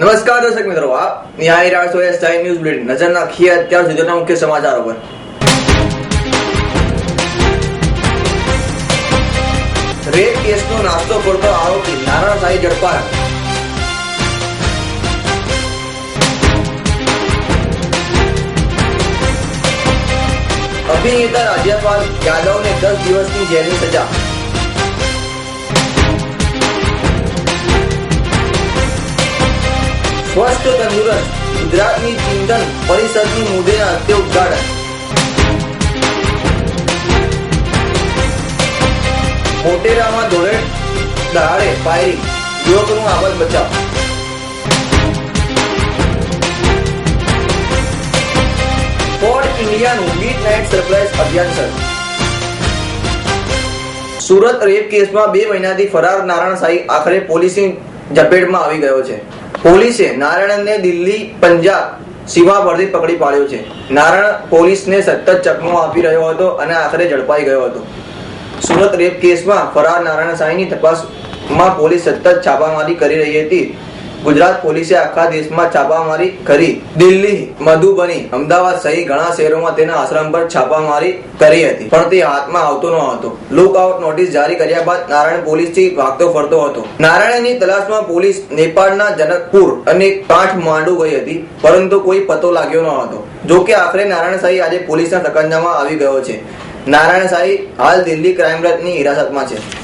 નમસ્કાર દર્શક મિત્રો, આપ ન્યાય રહ્યા એસ ન્યૂઝ બુલેટિન. નજર નાખીએ અત્યાર સુધીના મુખ્ય સમાચારો પર. રેપ કેસનો નાસ્તો કરતો આરોપી નારાયણ સાંઈ ઝડપાયો અભિનેતા રાજ્યપાલ યાદવને દસ દિવસની જેલની સજા. સ્વસ્થ ગુજરાતની ચિંતન પરિષદની મુદ્દેના હસ્તે ઉદઘાટન. મોટેરામાં ધોરણ દહાડે ફાયરિંગ. યુવકનું આબદ બચાવ. ફોર્ડ ઇન્ડિયાનું મિડ નાઇટ સરપ્રાઇઝ અભિયાન શરૂ. સુરત રેપ કેસમાં બે મહિનાથી ફરાર નારાયણ સાઈ આખરે પોલીસની ઝપેટમાં આવી ગયો છે. પોલીસે નારાયણને દિલ્હી, પંજાબ સીમા પરથી પકડી પાડ્યો છે. નારાયણ પોલીસને સતત ચકમો આપી રહ્યો હતો અને આખરે ઝડપાઈ ગયો હતો. સુરત રેપ કેસમાં ફરાર નારાયણ સાંઈની તપાસમાં પોલીસ સતત છાપામારી કરી રહી હતી. ગુજરાત પોલીસે આખા દેશમાં છાપામારી કરી. દિલ્હી મધુબની અમદાવાદ સહિત ઘણા શહેરોમાં તેના આશ્રમ પર છાપામારી કરી હતી. પણ તે હાથમાં આવતો ન હતો. લુક આઉટ નોટિસ જારી કર્યા બાદ નારાયણ પોલીસથી ભાગતો ફરતો હતો. નારાયણની તલાશમાં પોલીસ નેપાળના જનકપુર અને કાંઠ માંડુ ગઈ હતી, પરંતુ કોઈ પતો લાગ્યો ન હતો. જો કે આખરે નારાયણ સાહી આજે પોલીસના સકંજામાં આવી ગયો છે. નારાયણ સાહી હાલ દિલ્હી ક્રાઇમ બ્રાન્ચની હિરાસતમાં છે.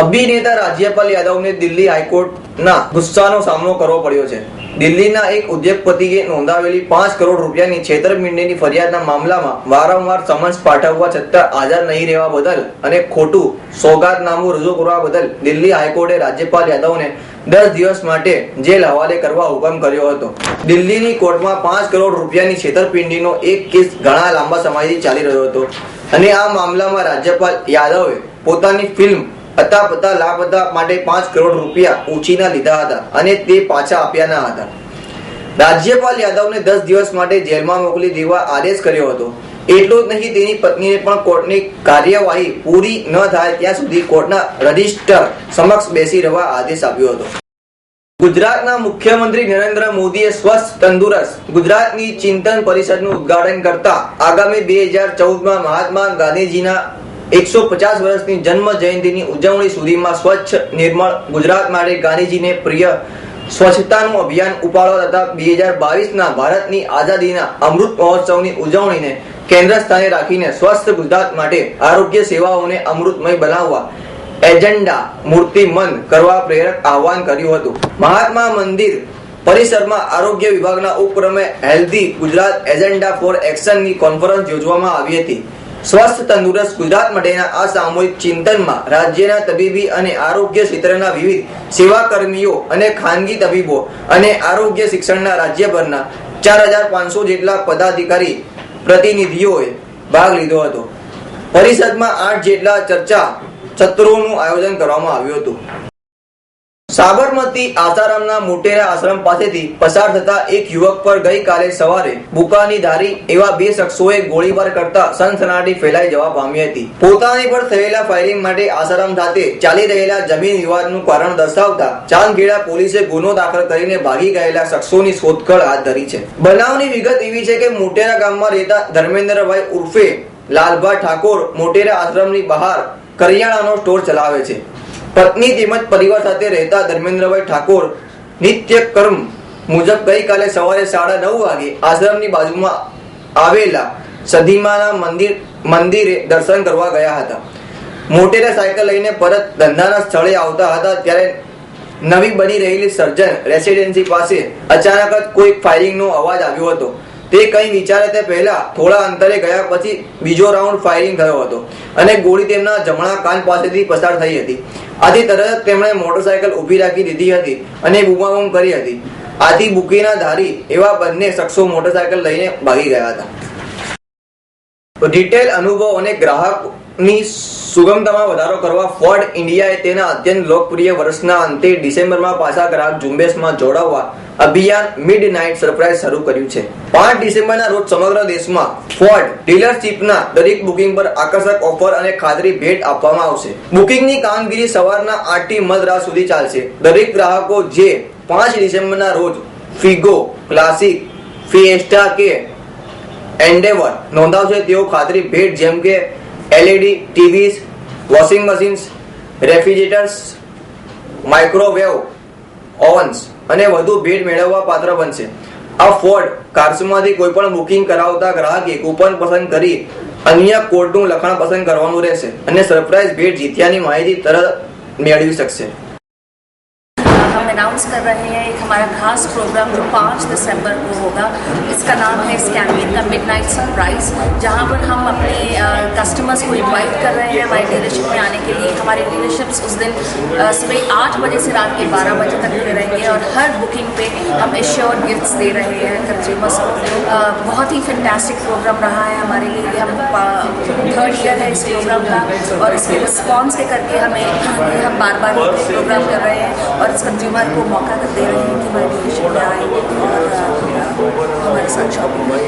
અભિનેતા રાજ્યપાલ યાદવને દિલ્હી હાઈકોર્ટના ગુસ્સાનો સામનો કરવો પડ્યો છે. દિલ્હીના એક ઉદ્યોગપતિએ નોંધાવેલી પાંચ કરોડ રૂપિયાની છેતરપિંડીની ફરિયાદના મામલામાં વારંવાર સમન્સ પાઠવવા છતાં હાજર નહીં રહેવા બદલ અને ખોટું સોગાતનામું રજૂ કરવા બદલ દિલ્હી હાઈકોર્ટે રાજ્યપાલ યાદવને દસ દિવસ માટે જેલ હવાલે કરવા હુકમ કર્યો હતો. દિલ્હીની કોર્ટમાં પાંચ કરોડ રૂપિયાની છેતરપિંડીનો એક કેસ ઘણા લાંબા સમયથી ચાલી રહ્યો હતો. અને આ મામલામાં રાજ્યપાલ યાદવે પોતાની ફિલ્મ અતા લાભ લાપતા માટે પાંચ કરોડ રૂપિયા ઉછીના લીધા હતા અને તે પાછા આપ્યા ના હતા. રાજ્યપાલ યાદવને દસ દિવસ માટે જેલમાં મોકલી દેવા આદેશ કર્યો હતો. એટલું જ નહીં, તેની પત્નીને પણ કોર્ટની કાર્યવાહી પૂરી ન થાય ત્યાં સુધી કોર્ટના રજિસ્ટર સમક્ષ બેસી રહેવા આદેશ આપ્યો હતો. ગુજરાતના મુખ્યમંત્રી નરેન્દ્ર મોદીએ સ્વસ્થ તંદુરસ્ત ગુજરાતની ચિંતન પરિષદનું ઉદ્ઘાટન કરતા આગામી બે હજાર ચૌદમાં મહાત્મા ગાંધીજીના એકસો પચાસ વર્ષની જન્મ જયંતિની ઉજવણી સુધીમાં સ્વચ્છ નિર્મળ ગુજરાત માટે ગાંધીજીને પ્રિય સ્વચ્છતાનું અભિયાન ઉપાડવા તથા બે હજાર બાવીસના ભારતની આઝાદીના અમૃત મહોત્સવની ઉજવણીને કેન્દ્ર સ્થાને રાખીને સ્વસ્થ ગુજરાત માટે આરોગ્ય સેવાઓને અમૃતમય બનાવવા એજન્ડા મૂર્તિમંત કરવા પ્રેરક આહવાન કર્યું હતું. મહાત્મા મંદિર પરિસરમાં આરોગ્ય વિભાગના ઉપક્રમે હેલ્ધી ગુજરાત એજન્ડા ફોર એક્શનની કોન્ફરન્સ યોજવામાં આવી હતી. સ્વસ્થ તંદુરસ્ત ગુજરાત માટેના આ સામૂહિક ચિંતનમાં રાજ્યના તબીબી અને આરોગ્ય ક્ષેત્રના વિવિધ સેવા કર્મીઓ અને ખાનગી તબીબો અને આરોગ્ય શિક્ષણના રાજ્યભરના ચાર હજાર પાંચસો જેટલા પદાધિકારી પ્રતિનિધિઓએ ભાગ લીધો હતો. પરિષદમાં આઠ જેટલા ચર્ચા સત્રોનું આયોજન કરવામાં આવ્યું હતું. સાબરમતી આસારામના મોટેરા આશ્રમ પાસેથી પસાર થતા એક યુવક પર ગઈકાલે સવારે બુકાની ધારી એવા બે શખ્સોએ ગોળીબાર કરતા સનસનાટી ફેલાઈ જવા પામી હતી. પોતાની પર થયેલા ફાયરિંગ માટે આસારામ ખાતે ચાલી રહેલા જમીન વિવાદનું કારણ દર્શાવતા ચાંદખેડા પોલીસે ગુનો દાખલ કરીને ભાગી ગયેલા શખ્સોની શોધખોળ હાથ ધરી છે. બનાવની વિગત એવી છે કે મોટેરા ગામમાં રહેતા ધર્મેન્દ્રભાઈ ઉર્ફે લાલભા ઠાકોર મોટેરા આશ્રમની બહાર કરિયાણાનો સ્ટોર ચલાવે છે. પત્ની તેમજ પરિવાર સાથે રહેતા ધર્મેન્દ્રભાઈ ઠાકોર નિત્ય કર્મ મુજબ ગઈકાલે સવારે સાડા નવ વાગે આશ્રમની બાજુમાં આવેલા સધીમાના મંદિર, મંદિરે દર્શન કરવા ગયા હતા. મોટેરા સાયકલ લઈને પરત ધંધાના સ્થળે આવતા હતા, ત્યારે નવી બની રહેલી સર્જન રેસિડેન્સી પાસે અચાનક જ કોઈ ફાયરિંગનો અવાજ આવ્યો હતો. તે કંઈ વિચારે તે પહેલા થોડા અંતરે ગયા પછી બીજો રાઉન્ડ ફાયરિંગ થયો હતો. અને ગોળી તેમના જમણા કાન પાસેથી પસાર થઈ હતી. આથી તરત તેમણે મોટરસાયકલ ઊભી રાખી દીધી હતી અને બૂમાબૂમ કરી હતી. આથી બુકીના ધારી એવા બંને શખ્સો મોટરસાયકલ લઈને ભાગી ગયા હતા. રિટેલ અનુભવ અને ગ્રાહકની સુગમતામાં વધારો કરવા ફોર્ડ ઇન્ડિયાએ તેના અત્યંત લોકપ્રિય વર્ષના અંતે ડિસેમ્બરમાં પાછા ગ્રાહક ઝુંબેશમાં જોડાવવા અભિયાન મિડ નાઇટ સરપ્રાઇઝ શરૂ કર્યું છે. પાંચ ડિસેમ્બરના રોજ સમગ્ર દેશમાં ફોર્ડ ડીલરશીપના દરેક બુકિંગ પર આકર્ષક ઓફર અને ખાતરી ભેટ આપવામાં આવશે. બુકિંગની કામગીરી સવારના આઠથી મધરાત સુધી ચાલશે. દરેક ગ્રાહકો જે પાંચ ડિસેમ્બરના રોજ ફિગો ક્લાસિક ફિએસ્ટા કે એન્ડેવર નોંધાવશે તેઓ ખાતરી ભેટ જેમ કે LED TVs washing machines refrigerators microwave ovens અને વધુ ભેટ મેળવવા પાત્ર બનશે. આ ફોર્ડ કાર્સમાંથી કોઈ પણ બુકિંગ કરાવતા ગ્રાહકે કૂપન પસંદ કરી અન્ય કોડનું લખાણ પસંદ કરવાનું રહેશે અને સરપ્રાઇઝ ભેટ જીત્યાની માહિતી તરત મેળવી શકશે. हम अनाउंस कर रहे हैं, एक हमारा खास प्रोग्राम जो पाँच दिसंबर को होगा, इसका नाम है स्कैमिंग का मिड नाइट सरप्राइज़ जहाँ पर हम अपने कस्टमर्स को इनवाइट कर रहे हैं हमारे डीलरशिप में आने के लिए। हमारे डीलरशिप्स उस दिन सुबह आठ बजे से रात के बारह बजे तक खुले रहेंगे और हर बुकिंग पे हम एश्योर गिफ्ट्स दे रहे हैं कंज्यूमर्स को। बहुत ही फैंटास्टिक प्रोग्राम रहा है हमारे लिए। हम थर्ड ईयर है इस प्रोग्राम का और इसके रिस्पॉन्स के करके हमें हम बार बार प्रोग्राम कर रहे हैं और इस कंज्यूमर को मौका कर दे रहे हैं कि हमारे डीलरशिप में आए और अ, हमारे साथ शॉपिंग करें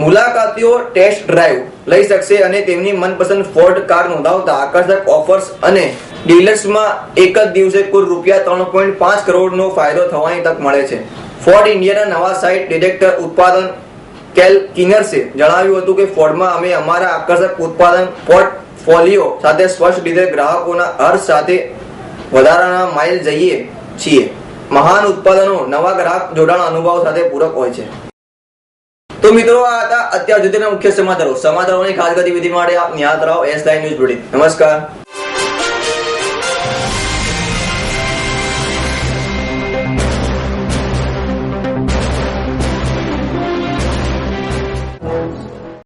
મુલાકાતીઓ ટેસ્ટ ડ્રાઈવ લઈ શકશે અને તેમની મનપસંદ ફોર્ડ કાર નોંધાવતા આકર્ષક ઓફર્સ અને ડીલર્સમાં એક જ દિવસે કુલ રૂપિયા ત્રણ પોઈન્ટ પાંચ કરોડનો ફાયદો થવાની તક મળે છે ફોર્ડ ઇન્ડિયાના નવા સાઇટ ડિરેક્ટર ઉત્પાદન કેલ કિનર્સે જણાવ્યું હતું કે ફોર્ડમાં અમે અમારા આકર્ષક ઉત્પાદન પોર્ટફોલિયો સાથે સ્પષ્ટ રીતે ગ્રાહકોના હર્ષ સાથે વધારાના માઇલ જઈએ છીએ. મહાન ઉત્પાદનો, નવા ગ્રાહક જોડાણ, અનુભવ સાથે પૂરક હોય છે. તો મિત્રો, આ હતા અત્યાર સુધીના મુખ્ય સમાચારો. સમાચારોની ખાસ ગતિવિધિ માટે આપ નિહાળતા રહો એસ લાઈન ન્યૂઝ બુલેટિન નમસ્કાર.